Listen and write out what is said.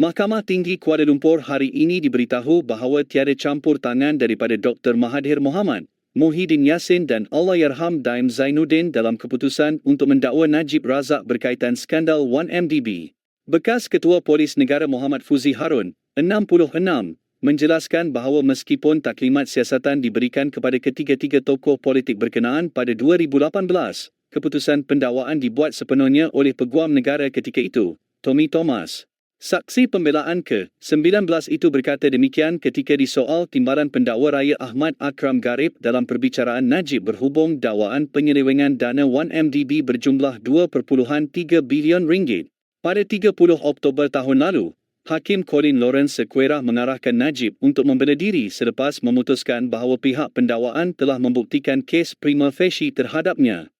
Mahkamah Tinggi Kuala Lumpur hari ini diberitahu bahawa tiada campur tangan daripada Dr. Mahathir Mohamad, Muhyiddin Yassin dan Allahyarham Daim Zainuddin dalam keputusan untuk mendakwa Najib Razak berkaitan skandal 1MDB. Bekas Ketua Polis Negara Muhammad Fuzi Harun, 66, menjelaskan bahawa meskipun taklimat siasatan diberikan kepada ketiga-tiga tokoh politik berkenaan pada 2018, keputusan pendakwaan dibuat sepenuhnya oleh Peguam Negara ketika itu, Tommy Thomas. Saksi pembelaan ke-19 itu berkata demikian ketika disoal timbalan pendakwa raya Ahmad Akram Garib dalam perbicaraan Najib berhubung dakwaan penyelewengan dana 1MDB berjumlah 2.3 bilion ringgit. Pada 30 Oktober tahun lalu, Hakim Colin Lawrence Sequeira mengarahkan Najib untuk membela diri selepas memutuskan bahawa pihak pendakwaan telah membuktikan kes prima facie terhadapnya.